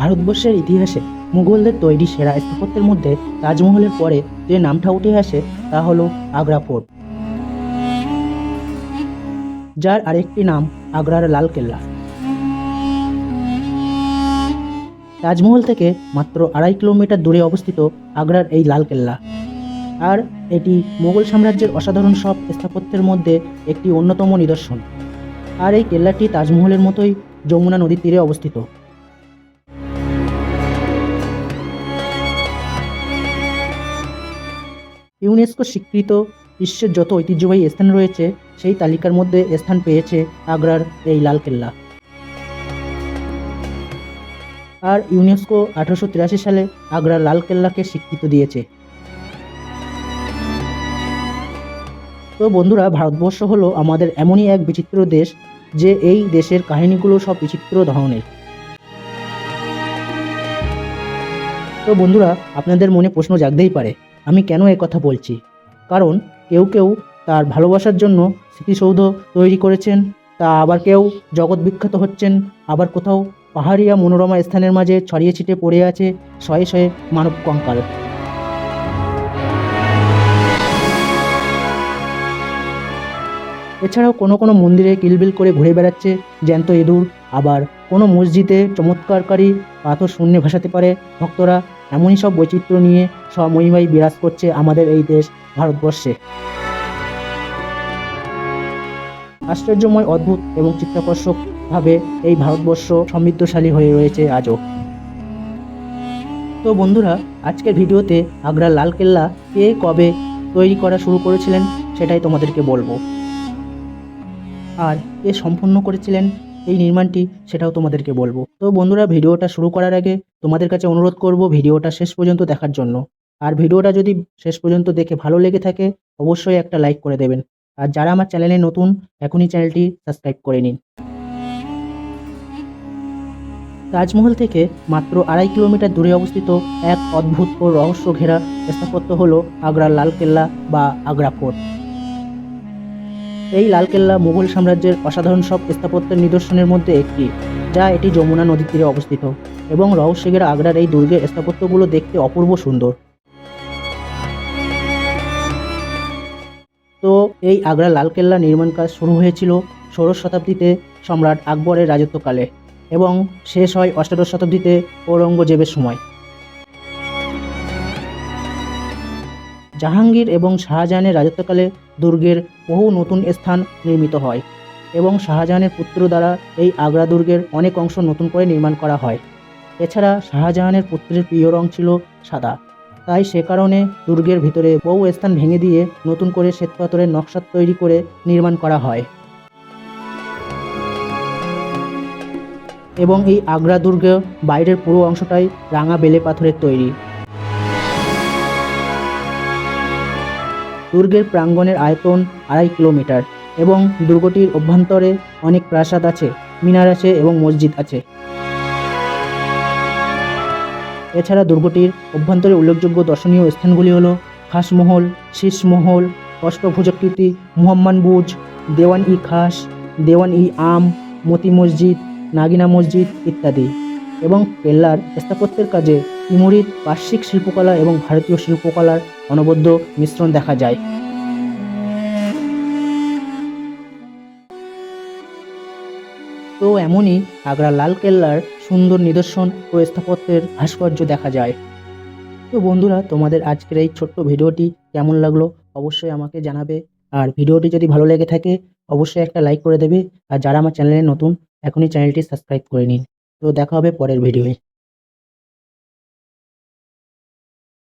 ভারতবর্ষের ইতিহাসে মুঘলদের তৈরি সেরা স্থাপত্যের মধ্যে তাজমহলের পরে যে নামটা উঠে আসে তা হলো আগ্রা ফোর্ট, যার আরেকটি নাম আগ্রার লাল কেল্লা। তাজমহল থেকে মাত্র আড়াই কিলোমিটার দূরে অবস্থিত আগ্রার এই লাল কেল্লা। আর এটি মোগল সাম্রাজ্যের অসাধারণ সব স্থাপত্যের মধ্যে একটি অন্যতম নিদর্শন। আর এই কেল্লাটি তাজমহলের মতোই যমুনা নদীর তীরে অবস্থিত। ইউনেস্কো স্বীকৃত বিশ্বের যত ঐতিহ্যবাহী স্থান রয়েছে, সেই তালিকার মধ্যে স্থান পেয়েছে আগ্রার এই লাল কেল্লা। আর ইউনেস্কো আঠারোশো তিরাশি সালে আগ্রার লাল কেল্লাকে স্বীকৃতি দিয়েছে। তো বন্ধুরা, ভারতবর্ষ হলো আমাদের এমনই এক বিচিত্র দেশ যে এই দেশের কাহিনীগুলো সব বিচিত্র ধরনের। তো বন্ধুরা, আপনাদের মনে প্রশ্ন জাগতেই পারে আমি কেন কথা বলছি? কারণ কেউ কেউ তার ভালোবাসার জন্য স্মৃতিসৌধ তৈরি করেছেন, তা আবার কেউ জগৎ বিখ্যাত হচ্ছেন, আবার কোথাও পাহাড়িয়া মনোরমা স্থানের মাঝে ছড়িয়ে ছিটে পড়ে আছে শয়ে শয়ে মানব কঙ্কাল। এছাড়াও কোনো কোনো মন্দিরে কিলবিল করে ঘুরে বেড়াচ্ছে জ্যান্ত ইঁদুর, আবার কোনো মসজিদে চমৎকারকারী পাথর শূন্যে ভাসাতে পারে ভক্তরা এমনই সব বৈচিত্র্য নিয়ে স্বমহিমায় বিরাজ করছে আমাদের এই দেশ ভারতবর্ষে। আশ্চর্যময়, অদ্ভুত এবং চিত্তাকর্ষকভাবে এই ভারতবর্ষ সমৃদ্ধশালী হয়ে রয়েছে আজও। তো বন্ধুরা, আজকের ভিডিওতে আগ্রার লালকেল্লা কে কবে তৈরি করা শুরু করেছিলেন সেটাই তোমাদেরকে বলব। আর কে সম্পূর্ণ করেছিলেন এই নির্মাণটি সেটাও তোমাদেরকে বলব। তো বন্ধুরা, ভিডিওটা শুরু করার আগে তোমাদের কাছে অনুরোধ করব ভিডিওটা শেষ পর্যন্ত দেখার জন্য। আর ভিডিওটা যদি শেষ পর্যন্ত দেখে ভালো লেগে থাকে, অবশ্যই একটা লাইক করে দেবেন। আর যারা আমার চ্যানেলে নতুন, এখনই চ্যানেলটি সাবস্ক্রাইব করে নিন। তাজমহল থেকে মাত্র আড়াই কিলোমিটার দূরে অবস্থিত এক অদ্ভুত ও রহস্য ঘেরা স্থাপত্য হল আগ্রার লালকেল্লা বা আগ্রা ফোর্ট। এই লালকেল্লা মুঘল সাম্রাজ্যের অসাধারণ সব স্থাপত্যের নিদর্শনের মধ্যে একটি। যা এটি যমুনা নদীর তীরে অবস্থিত এবং রহস্যের আগ্রার এই দুর্গের স্থাপত্যগুলো দেখতে অপূর্ব সুন্দর। তো এই আগ্রা লালকেল্লা নির্মাণ কাজ শুরু হয়েছিল ষোড়শ শতাব্দীতে সম্রাট আকবরের রাজত্বকালে এবং শেষ হয় অষ্টাদশ শতাব্দীতে ঔরঙ্গজেবের সময়। জাহাঙ্গীর এবং শাহজাহানের রাজত্বকালে দুর্গের বহু নতুন স্থান নির্মিত হয়। এবং শাহজাহানের পুত্র দ্বারা এই আগ্রা দুর্গের অনেক অংশ নতুন করে নির্মাণ করা হয়। এছাড়া শাহজাহানের পুত্রের প্রিয় রং ছিল সাদা। তাই সে কারণে দুর্গের ভিতরে বহু স্থান ভেঙে দিয়ে নতুন করে শ্বেতপাথরের নকশা তৈরি করে নির্মাণ করা হয়। এবং এই আগ্রা দুর্গ বাইরের পুরো অংশটাই রাঙা বেলে পাথরের তৈরি। দুর্গের প্রাঙ্গণের আয়তন আড়াই কিলোমিটার। এবং দুর্গটির অভ্যন্তরে অনেক প্রাসাদ আছে, মিনার আছে এবং মসজিদ আছে। এছাড়া দুর্গটির অভ্যন্তরে উল্লেখযোগ্য দর্শনীয় স্থানগুলি হলো খাসমহল, শীষমহল অষ্টভুজাকৃতি মুহাম্মান বুজ দেওয়ান ই খাস দেওয়ান ই আম, মতি মসজিদ, নাগিনা মসজিদ ইত্যাদি। এবং কেল্লার স্থাপত্যের কাজে তিমুরিদ বার্ষিক শিল্পকলা এবং ভারতীয় শিল্পকলার অনবদ্য মিশ্রণ দেখা যায়। তো এমনই আগ্রা লাল কেল্লার সুন্দর নিদর্শন ও স্থাপত্যের ভাস্কর্য দেখা যায়। তো বন্ধুরা, তোমাদের আজকের এই ছোট্ট ভিডিওটি কেমন লাগল অবশ্যই আমাকে জানাবে। আর ভিডিওটি যদি ভালো লেগে থাকে, অবশ্যই একটা লাইক করে দেবে। আর যারা আমার চ্যানেলে নতুন, এখনই চ্যানেলটি সাবস্ক্রাইব করে নিন। তো দেখা হবে পরের ভিডিওয়ে।